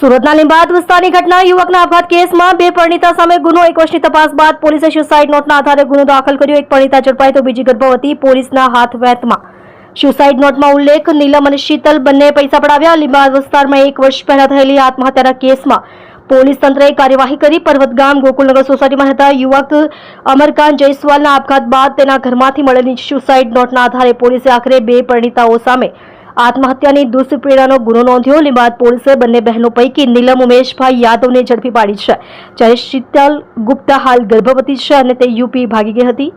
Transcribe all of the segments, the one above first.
સુરતના લીંબાદ વિસ્તારની ઘટના યુવકના આપઘાત કેસમાં બે પરિણીતા સામે ગુનો, એક વર્ષની તપાસ બાદ પોલીસે સુસાઇડ નોટના આધારે ગુનો દાખલ કર્યો. એક પરિણીતા ઝડપાઈ તો બીજી ગર્ભવતી પોલીસના હાથ વેતમાં સુસાઇડ નોટમાં ઉલ્લેખ, નીલમ અને શીતલ બંને પૈસા પડાવ્યા. લીંબાદ વિસ્તારમાં એક વર્ષ પહેલા થયેલી આત્મહત્યાના કેસમાં પોલીસ તંત્રએ કાર્યવાહી કરી. પર્વત ગામ ગોકુલનગર સોસાયટીમાં રહેતા યુવક અમરકાંત જયસ્વાલના આપઘાત બાદ તેના ઘરમાંથી મળેલી સુસાઇડ નોટના આધારે પોલીસે આખરે બે પરિણીતાઓ સામે આત્મહત્યાની દુષ્પ્રેરણાનો ગુનો નોંધ્યો. લીંબાદ પોલીસે બંને બહેનો પૈકી નીલમ ઉમેશભાઈ યાદવને ઝડપી પાડી છે. જ્યારે શીતલ ગુપ્તા હાલ ગર્ભવતી છે અને તે યુપી ભાગી ગઈ હતી.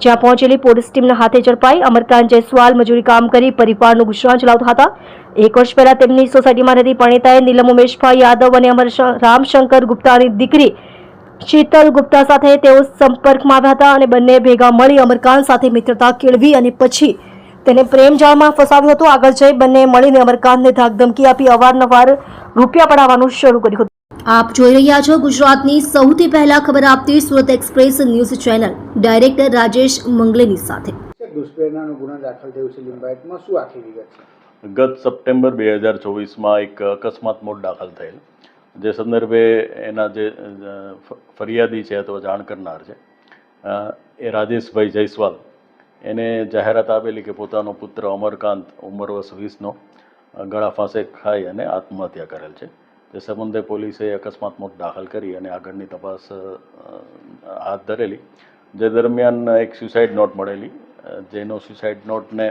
જ્યાં પહોંચેલી પોલીસ ટીમના હાથે ઝડપાઈ અમરકાંત જયસ્વાલ મજૂરી કામ કરી પરિવારનું ગુજરાન ચલાવતા હતા. એક વર્ષ પહેલા તેમની સોસાયટીમાં રહેતી પરિણીતાએ નીલમ ઉમેશભાઈ યાદવ અને અમર રામશંકર ગુપ્તાની દીકરી શીતલ ગુપ્તા સાથે તેઓ સંપર્કમાં આવ્યા હતા અને બંને ભેગા મળી અમરકાંત સાથે મિત્રતા કેળવી અને પછી તેને પ્રેમ જાળમાં ફસાવ્યો હતો. આગળ જઈ બંને મળીને અમરકાંતને ધાકધમકી આપી અવારનવાર રૂપિયા પડાવવાનું શરૂ કર્યું હતું. આપ જોઈ રહ્યા છો ગુજરાતની સૌથી પહેલા ખબર આપતી Surat express news channel. Director Rajesh મંગલેની સાથે. દુષ્પ્રેરણાનો ગુનો દાખલ થયો છે લિંબાયતમાં. શું આખી વિગત છે? ગત સપ્ટેમ્બર બે હજાર ચોવીસમાં એક અકસ્માત મોત દાખલ થયેલ. જે સંદર્ભે એના જે ફરિયાદી છે અથવા જાણ કરનાર છે એ રાજેશભાઈ જયસ્વાલ એને જાહેરાત આપેલી કે પોતાનો પુત્ર અમરકાંત ઉંમર વર્ષ વીસનો ગળા ફાંસે ખાઈ અને આત્મહત્યા કરેલ છે. તે સંબંધે પોલીસે અકસ્માત મોત દાખલ કરી અને આગળની તપાસ હાથ ધરેલી. જે દરમિયાન એક સુસાઇડ નોટ મળેલી. જેનો સુસાઇડ નોટને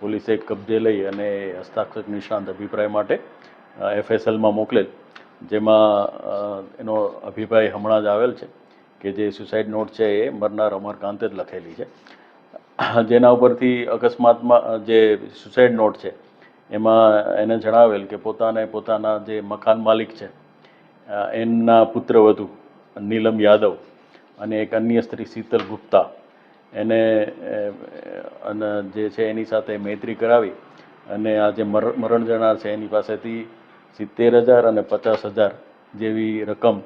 પોલીસે કબજે લઈ અને હસ્તાક્ષર નિષ્ણાંત અભિપ્રાય માટે એફએસએલમાં મોકલેલ. જેમાં એનો અભિપ્રાય હમણાં જ આવેલ છે કે જે સુસાઇડ નોટ છે એ મરનાર અમરકાંતે જ લખેલી છે. જેના ઉપરથી અકસ્માતમાં જે સુસાઇડ નોટ છે, એમાં એને જણાવેલ કે પોતાને પોતાના જે મકાન માલિક છે એમના પુત્રવધુ નીલમ યાદવ અને એક અન્ય સ્ત્રી શીતલ ગુપ્તા, એને અને જે છે એની સાથે મૈત્રી કરાવી અને આ જે મર, મરણ જનાર છે એની પાસેથી સિત્તેર હજાર અને પચાસ હજાર જેવી રકમ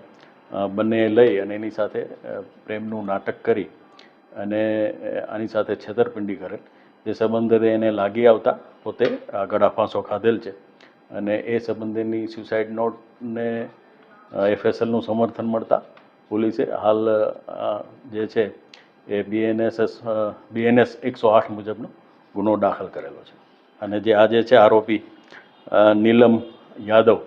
બંને લઈ અને એની સાથે પ્રેમનું નાટક કરી અને આની સાથે છેતરપિંડી કરેલ જે સંબંધે એને લાગી આવતા, પોતે આગળ ગળા ફાંસો ખાધેલ છે. અને એ સંબંધેની સુસાઇડ નોટને એફએસએલનું સમર્થન મળતા, પોલીસે હાલ જે છે, એ બીએનએસએસ બીએનએસ એકસો આઠ મુજબનો ગુનો દાખલ કરેલો છે. અને જે આ જે છે, આરોપી નીલમ યાદવ,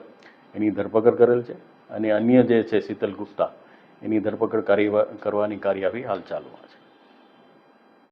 એની ધરપકડ કરેલ છે. અને અન્ય જે છે, શીતલ ગુપ્તા, એની ધરપકડ કાર્યવા, કરવાની કાર્યવાહી હાલ ચાલુમાં છે.